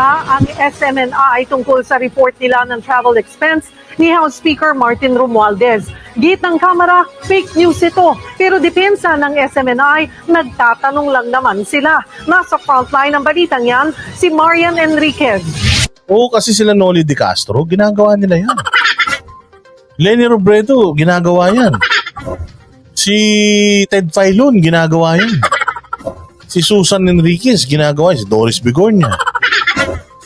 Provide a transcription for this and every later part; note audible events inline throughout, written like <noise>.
ang SMNI tungkol sa report nila ng travel expense ni House Speaker Martin Romualdez. Git ng Kamara, fake news ito. Pero depensa ng SMNI, nagtatanong lang naman sila. Nasa frontline ng balitang yan, si Marian Enriquez. Oo, kasi sila Noli De Castro, ginagawa nila yan. Lenny Robredo, ginagawa yan. Si Ted Filon, ginagawa yan. Si Susan Enriquez, ginagawa yan. Si Doris Bigornia.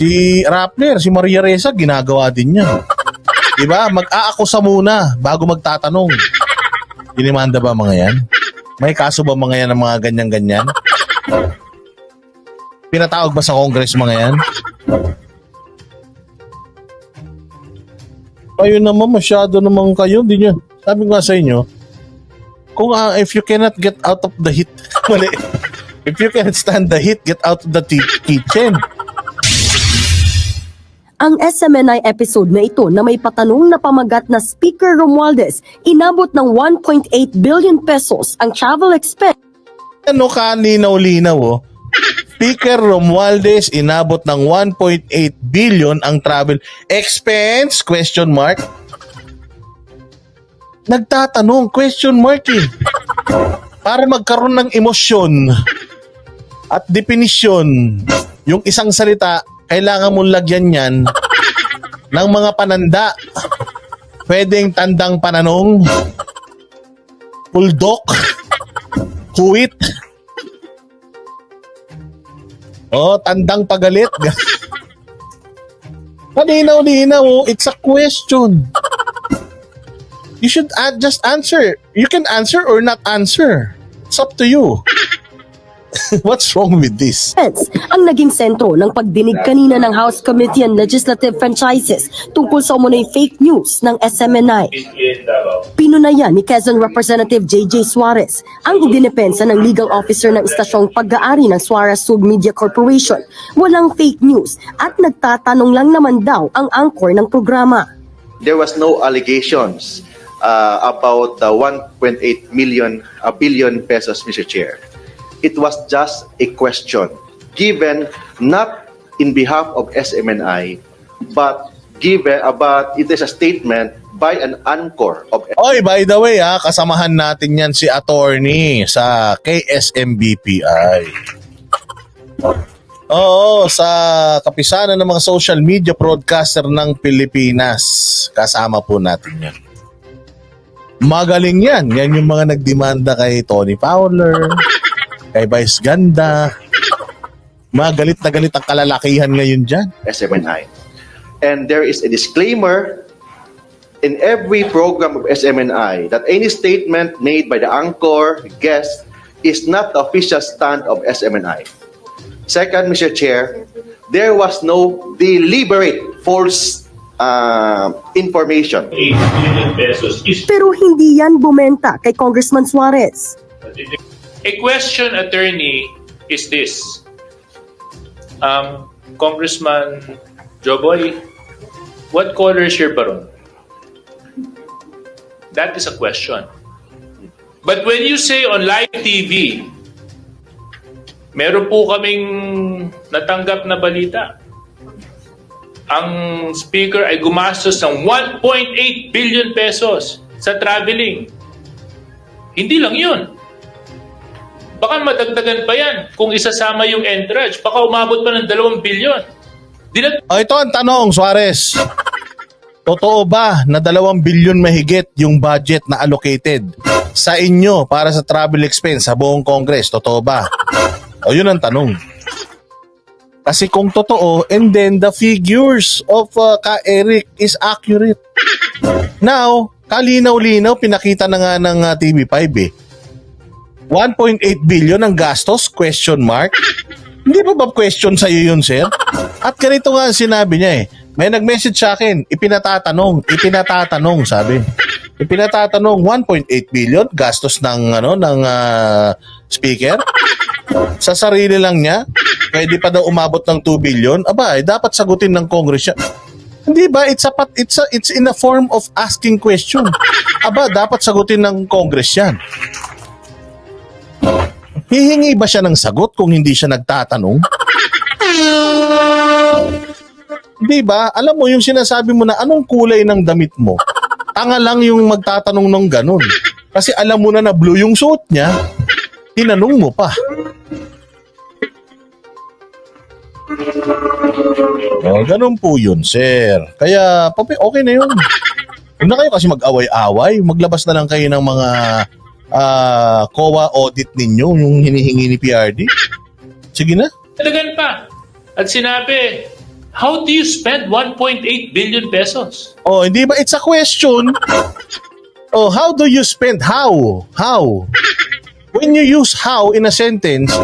Si Rappler, si Maria Reza, ginagawa din yan. Diba? Mag-aakusa muna bago magtatanong. Dinimanda ba mga yan? May kaso ba mga yan ng mga ganyan-ganyan? Pinatawag ba sa Congress mga yan? Kayo naman, masyado naman kayo. Hindi nyo. Sabi ko nga sa inyo, kung ah, if you cannot get out of the heat, <laughs> mali. If you cannot stand the heat, get out of the kitchen. Ang SMNI episode na ito na may patanong na pamagat na Speaker Romualdez, inabot ng 1.8 billion pesos ang travel expense Ano ka linaw-linaw, oh. Speaker Romualdez inabot ng 1.8 billion ang travel expense? Question mark. Nagtatanong, question mark eh. Para magkaroon ng emosyon at definisyon, yung isang salita, kailangan mong lagyan yan <laughs> ng mga pananda. Pwedeng tandang pananong, puldok, kuwit, Oh, tandang pagalit. Palinaw-linaw, oh. it's a question. You should a- just answer. You can answer or not answer. It's up to you. <laughs> What's wrong with this? ang naging sentro ng pagdinig kanina ng House Committee on Legislative Franchises tungkol sa umunoy fake news ng SMNI. Pinunayan ni Quezon Representative J.J. Suarez ang idinipensa ng legal officer ng istasyong pag-aari ng Suarez Sub Media Corporation. Walang fake news at nagtatanong lang naman daw ang anchor ng programa. there was no allegations uh, about the 1.8 million a billion pesos, Mr. Chair. It was just a question given not in behalf of SMNI, but given about it is a statement by an anchor of Oy, by the way, ha, kasamahan natin yan si attorney sa KSMBPI. Oo, sa kapisanan ng mga social media broadcaster ng Pilipinas. Kasama po natin yan. Magaling yan. Yan yung mga nagdemanda kay Tony Fowler, kay Vice Ganda. Magalit na galit ang kalalakihan ngayon dyan. SMNI. And there is a disclaimer in every program of SMNI that any statement made by the anchor guest is not the official stand of SMNI. Second, Mr. Chair, there was no deliberate false uh, information. 8 billion pesos is Pero hindi yan bumenta kay Congressman Suarez. A question attorney is this. Um, Congressman Joboy what color is your baron? That is a question. But when you say on live TV meron po kaming natanggap na balita. Ang speaker ay gumastos ng 1.8 billion pesos sa traveling. Hindi lang yun Baka madagdagan pa yan kung isasama yung entourage. Baka umabot pa ng 2 bilyon. Dinag- O ito ang tanong, Suarez. Totoo ba na dalawang bilyon mahigit yung budget na allocated sa inyo para sa travel expense sa buong Congress? Totoo ba? O yun ang tanong. Kasi kung totoo, and then the figures of uh, ka Eric is accurate. Now, kalinaw-linaw, pinakita na nga ng uh, TV5 eh. 1.8 billion ang gastos? Question mark? Hindi pa ba question sa iyo yun, sir? At ganito nga sinabi niya eh. May nag-message sa akin, ipinatatanong, ipinatatanong, sabi. Ipinatatanong 1.8 billion gastos ng ano ng ah, speaker sa sarili lang niya. Pwede pa daw umabot ng 2 billion. Aba, eh, dapat sagutin ng Congress yan. Hindi ba? It's a, it's a, it's in a form of asking question. Aba, dapat sagutin ng Congress yan. Hihingi ba siya ng sagot kung hindi siya nagtatanong? Di ba? Alam mo, yung sinasabi mo na anong kulay ng damit mo, tanga lang yung magtatanong ng ganun. Kasi alam mo na na blue yung suot niya, tinanong mo pa. Oh, ganun po yun, sir. Kaya, papi, okay na yun. Huwag na kayo kasi mag-away-away. Maglabas na lang kayo ng mga ah, COA audit ninyo, yung hinihingi ni PRD. Sige na. Talagan pa. At sinabi, how do you spend 1.8 billion pesos? Oh, hindi ba it's a question? Oh, how do you spend how? How? When you use how in a sentence,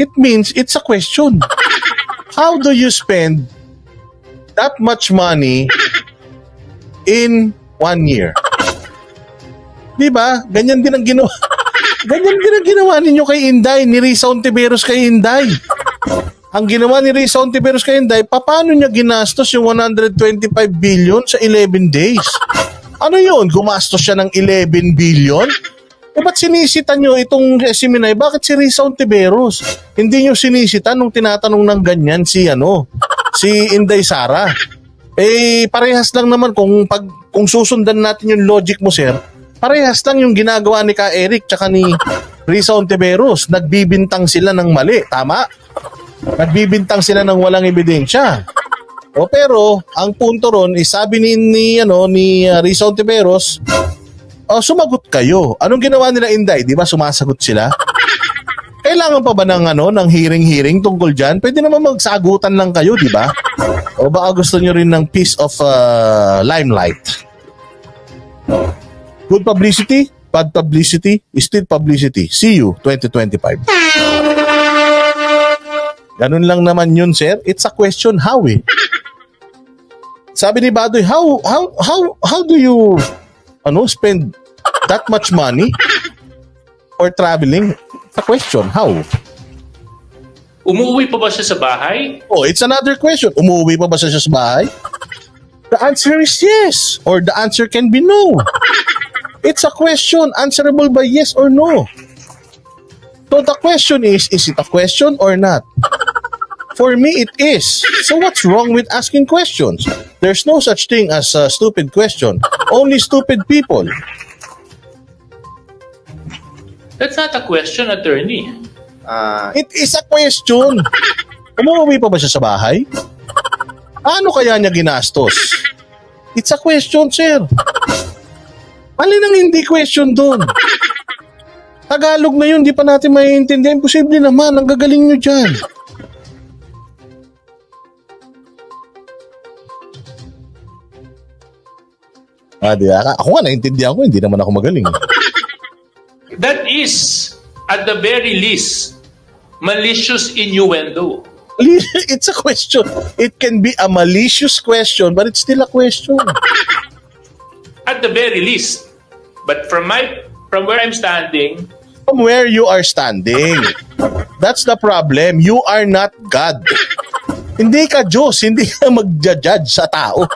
it means it's a question. How do you spend that much money in one year? Di ba? Ganyan din ang ginawa. <laughs> Ganyan din ang ginawa ninyo kay Inday, ni Risa Ontiveros kay Inday. Ang ginawa ni Risa Ontiveros kay Inday, paano niya ginastos yung 125 billion sa 11 days? Ano yun? Gumastos siya ng 11 billion? Eh ba't sinisita nyo itong Seminay? Bakit si Risa Ontiveros? Hindi nyo sinisita nung tinatanong ng ganyan si ano, si Inday Sara. Eh parehas lang naman kung pag kung susundan natin yung logic mo sir, parehas lang yung ginagawa ni Ka Eric tsaka ni Risa Ontiveros. Nagbibintang sila ng mali, tama? Nagbibintang sila ng walang ebidensya. O pero ang punto ron is sabi ni, ni ano ni uh, Risa Ontiveros, oh, sumagot kayo. Anong ginawa nila Inday? 'Di ba sumasagot sila? Kailangan pa ba ng ano ng hearing-hearing tungkol diyan? Pwede naman magsagutan lang kayo, 'di ba? O baka gusto niyo rin ng piece of uh, limelight. Good publicity, bad publicity, still publicity. See you 2025. Ganun lang naman yun, sir. It's a question how eh. Sabi ni Badoy, how how how how do you ano spend that much money for traveling? It's a question, how? Umuwi pa ba siya sa bahay? Oh, it's another question. Umuwi pa ba siya sa bahay? The answer is yes or the answer can be no. It's a question answerable by yes or no. So the question is, is it a question or not? For me, it is. So what's wrong with asking questions? There's no such thing as a stupid question. Only stupid people. That's not a question, attorney. Uh, It is a question. Umuwi pa ba siya sa bahay? Ano kaya niya ginastos? It's a question, sir. Alin ang hindi question doon? Tagalog na yun, di pa natin maiintindihan. Posible naman, ang gagaling nyo dyan. Ah, di ba? Ako nga, naintindihan ko, hindi naman ako magaling. That is, at the very least, malicious innuendo. <laughs> It's a question. It can be a malicious question, but it's still a question. At the very least. But from my from where I'm standing, from where you are standing. That's the problem. You are not God. Hindi ka Diyos, hindi ka magja-judge sa tao.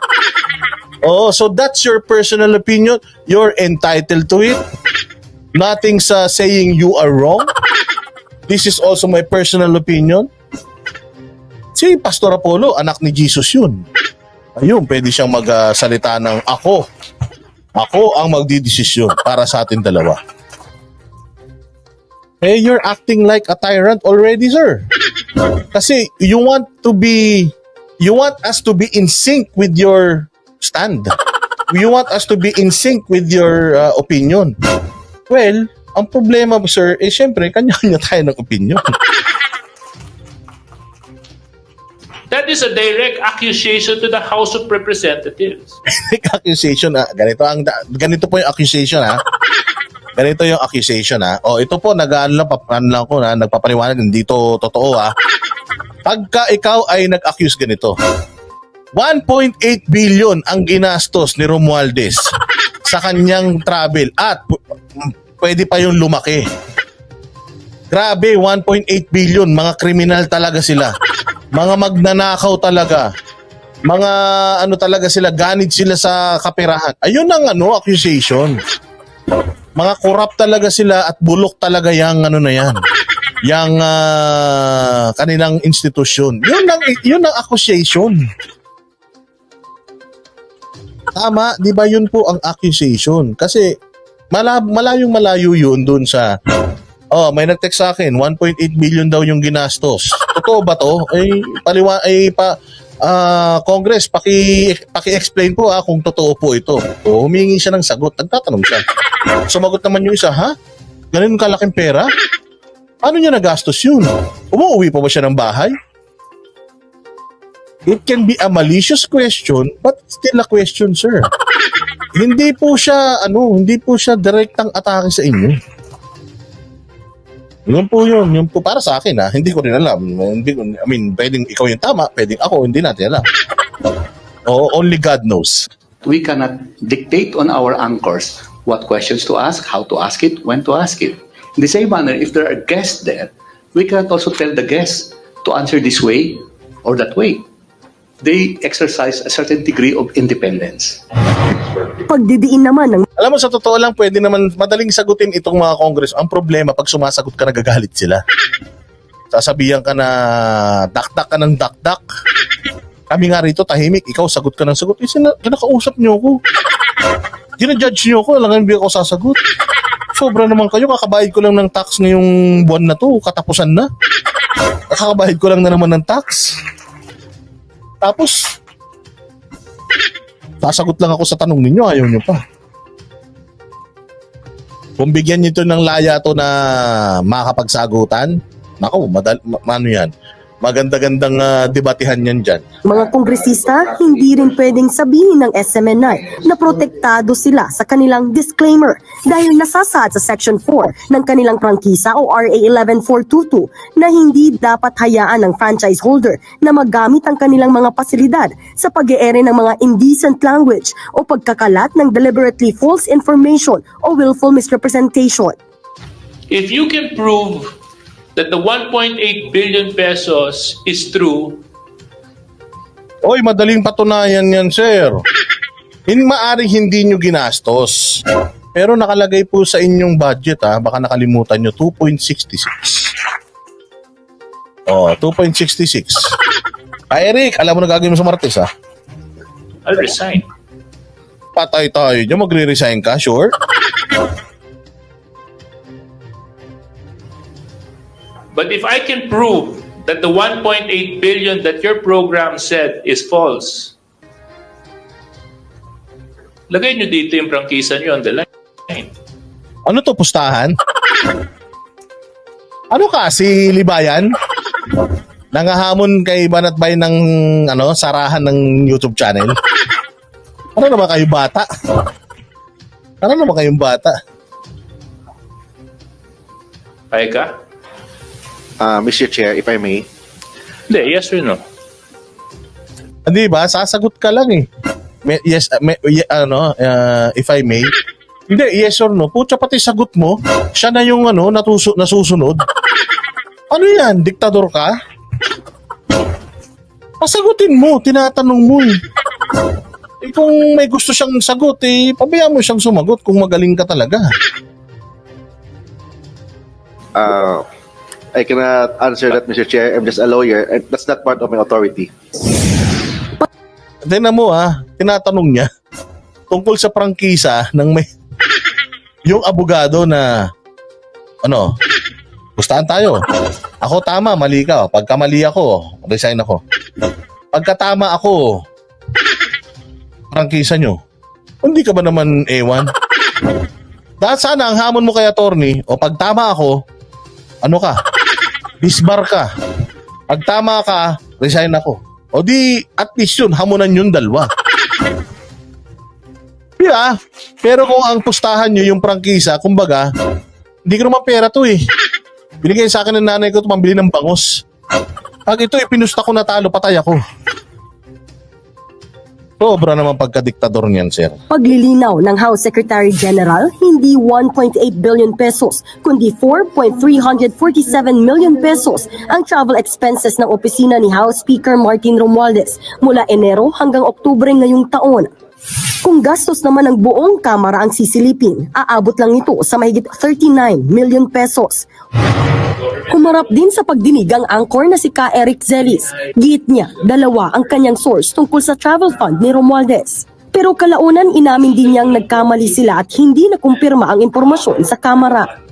Oh, so that's your personal opinion. You're entitled to it. Nothing sa saying you are wrong. This is also my personal opinion. Si Pastor Apollo, anak ni Jesus yun. Ayun, pwede siyang magsalita ng ako. Ako ang magdidesisyon para sa atin dalawa. Eh, you're acting like a tyrant already, sir. Kasi you want to be, you want us to be in sync with your stand. You want us to be in sync with your uh, opinion. Well, ang problema, sir, eh syempre, kanya-kanya tayo ng opinion. That is a direct accusation to the House of Representatives. Fake <laughs> accusation, ah. Ganito, ang, ganito po yung accusation, ha? <laughs> Ganito yung accusation, ha? O, ito po, nag-ano lang, pap- ano lang ko, na, nagpapaniwanag, hindi to totoo, ha? <laughs> Pagka ikaw ay nag-accuse ganito, 1.8 billion ang ginastos ni Romualdez sa kanyang travel at pu- pwede pa yung lumaki. Grabe, 1.8 billion. Mga kriminal talaga sila. Mga magnanakaw talaga. Mga ano talaga sila, ganid sila sa kaperahan. Ayun ang ano, accusation. Mga corrupt talaga sila at bulok talaga yung ano na yan. yang ah, kanilang institusyon. Yun ang yun ang accusation. Tama, 'di ba yun po ang accusation? Kasi mala, malayong malayo yun dun sa Oh, may nag-text sa akin, 1.8 billion daw yung ginastos. Totoo ba to? Ay paliwa ay pa ah, Congress, paki paki-explain po ah kung totoo po ito. O humingi siya ng sagot, nagtatanong siya. Sumagot naman yung isa, ha? Ganun kalaking pera? Paano niya nagastos yun? Umuwi pa ba siya ng bahay? It can be a malicious question, but still a question, sir. hindi po siya, ano, hindi po siya direktang atake sa inyo. Yun po yun. Yun po para sa akin ha. Hindi ko rin alam. Hindi I mean, pwedeng ikaw yung tama, pwedeng ako, hindi natin alam. Oh, only God knows. we cannot dictate on our anchors what questions to ask, how to ask it, when to ask it. In the same manner, if there are guests there, we cannot also tell the guests to answer this way or that way. They exercise a certain degree of independence. Pagdidiin naman ng Alam mo, sa totoo lang, pwede naman madaling sagutin itong mga Congress. Ang problema, pag sumasagot ka, nagagalit sila. Sasabihan ka na dakdak ka ng dakdak. Kami nga rito, tahimik. Ikaw, sagot ka ng sagot. Eh, sina- kinakausap niyo ako. Ginajudge niyo ako. Alam hindi ako sasagot. Sobra naman kayo. Kakabayad ko lang ng tax ngayong buwan na to. Katapusan na. Kakabayad ko lang na naman ng tax. Tapos, sasagot lang ako sa tanong ninyo. Ayaw niyo pa. Kung bigyan niyo ito ng laya to na makakapagsagutan, nako, madal, ma- ano yan, maganda-gandang ah, debatihan yan dyan. mga kongresista, hindi rin pwedeng sabihin ng SMNI na protektado sila sa kanilang disclaimer dahil nasasaad sa Section 4 ng kanilang prangkisa o RA 11422 na hindi dapat hayaan ng franchise holder na magamit ang kanilang mga pasilidad sa pag ere ng mga indecent language o pagkakalat ng deliberately false information o willful misrepresentation. If you can prove that the 1.8 billion pesos is true, Oy, madaling patunayan yan, sir. Hindi maaring hindi nyo ginastos. Pero nakalagay po sa inyong budget, ha, baka nakalimutan nyo, 2.66. Oh, 2.66. Ah, Eric, alam mo na gagawin mo sa Martes, ha? I'll resign. Patay tayo dyan, magre-resign ka, sure? But if I can prove that the 1.8 billion that your program said is false, lagay nyo dito yung prangkisa nyo on the line. Ano to, pustahan? Ano ka, si Libayan? Nangahamon kay Banat Bay ng ano, sarahan ng YouTube channel? Ano naman kayo bata? Ano naman kayong bata? Kaya ka? Uh, Mr. Chair, if I may, Hindi, yes or no? Hindi ba? Sasagot ka lang eh. May, yes, uh, may, y- ano, uh, if I may. Hindi, yes or no. Putya pati sagot mo, siya na yung ano, natuso, nasusunod. Ano yan? Diktador ka? Pasagutin mo, tinatanong mo eh. Eh kung may gusto siyang sagot, eh, pabayaan mo siyang sumagot kung magaling ka talaga. uh, I cannot answer that, Mr. Chair. I'm just a lawyer, and that's not part of my authority. Tingnan mo ha, tinatanong niya tungkol sa prangkisa ng may <laughs> yung abogado na ano, pustahan tayo. Ako tama, mali ka. Pagka mali ako, resign ako. Pagka tama ako, prangkisa nyo. Hindi ka ba naman ewan? Dahil sana ang hamon mo kay attorney, o pag tama ako, ano ka? Disbar ka. Pag tama ka, resign ako. O di, at least yun, hamunan yun dalawa. <laughs> Yeah, pero kung ang pustahan nyo yung prangkisa, kumbaga, hindi ko naman pera to eh. Binigay sa akin ng nanay ko ito pambili ng bangos. Pag ito, ipinusta ko natalo, patay ako. Sobra naman pagkadiktador niyan, sir. Paglilinaw ng House Secretary General, hindi 1.8 billion pesos, kundi 4.347 million pesos ang travel expenses ng opisina ni House Speaker Martin Romualdez mula Enero hanggang Oktubre ngayong taon. Kung gastos naman ng buong kamara ang sisilipin, aabot lang ito sa mahigit 39 million pesos. Humarap din sa pagdinig ang anchor na si Ka Eric Zelis. Giit niya, dalawa ang kanyang source tungkol sa travel fund ni Romualdez. Pero kalaunan inamin din niyang nagkamali sila at hindi nakumpirma ang impormasyon sa kamara.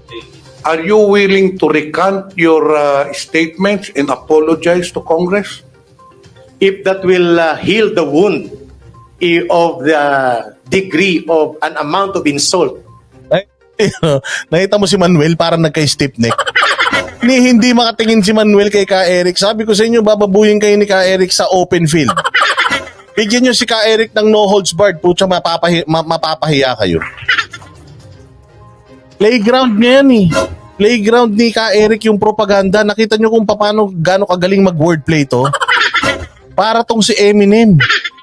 Are you willing to recant your uh, statements and apologize to Congress? if that will uh, heal the wound of the degree of an amount of insult <laughs> Nakita mo si Manuel parang nagka-stiff neck. <laughs> ni hindi makatingin si Manuel kay Ka Eric. Sabi ko sa inyo, bababuyin kayo ni Ka Eric sa open field. <laughs> Bigyan nyo si Ka Eric ng no holds barred. Pucha, mapapahi, ma- mapapahiya kayo. Playground niya yan eh. Playground ni Ka Eric yung propaganda. Nakita nyo kung paano, gaano kagaling mag-wordplay to? Para tong si Eminem.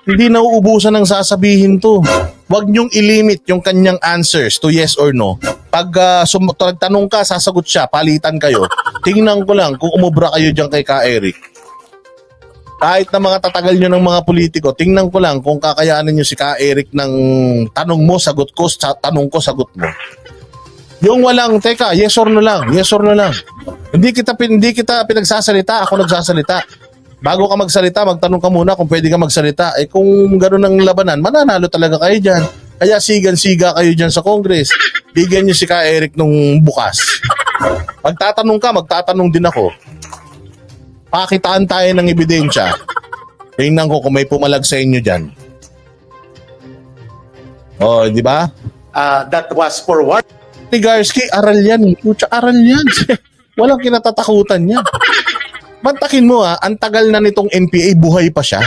Hindi nauubusan ng sasabihin to. Huwag niyong ilimit yung kanyang answers to yes or no. Pag uh, sum- tanong ka, sasagot siya, palitan kayo. Tingnan ko lang kung umubra kayo dyan kay Ka Eric. Kahit na mga tatagal nyo ng mga politiko, tingnan ko lang kung kakayanan nyo si Ka Eric ng tanong mo, sagot ko, sa tanong ko, sagot mo. Yung walang, teka, yes or no lang, yes or no lang. Hindi kita, hindi kita pinagsasalita, ako nagsasalita. Bago ka magsalita, magtanong ka muna kung pwede ka magsalita. Eh kung gano'n ang labanan, mananalo talaga kayo dyan. Kaya sigan-siga kayo dyan sa Congress. Bigyan nyo si Ka Eric nung bukas. Magtatanong ka, magtatanong din ako. Pakitaan tayo ng ebidensya. Tingnan ko kung may pumalag sa inyo dyan. Oh, di ba? uh, that was for war Ni Garski, aral yan. Pucha, aral yan. <laughs> Walang kinatatakutan yan. Mantakin mo ah, ang tagal na nitong NPA, buhay pa siya.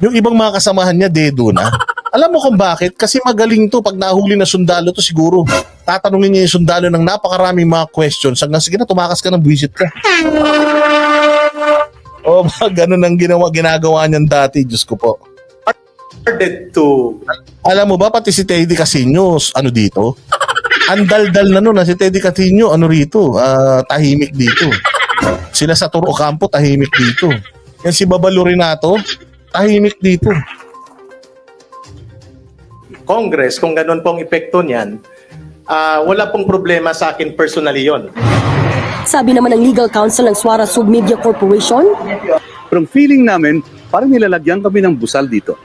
Yung ibang mga kasamahan niya, dedo na. Alam mo kung bakit? Kasi magaling to. Pag nahuli na sundalo to, siguro tatanungin niya yung sundalo ng napakaraming mga questions. Hanggang sige na, tumakas ka ng buwisit ka. O, <laughs> oh, ganun ang ginawa, ginagawa niyan dati. Diyos ko po. ordered to Alam mo ba, pati si Teddy Casino, ano dito? Ang daldal na nun, ah, si Teddy Casino, ano rito, ah, tahimik dito. Sila sa Turo Campo, tahimik dito. Yan si Babalo Renato, tahimik dito. Congress kung ganun pong epekto niyan uh, wala pong problema sa akin personally yon Sabi naman ng legal counsel ng Suara Submedia Corporation, Pero feeling namin, parang nilalagyan kami ng busal dito.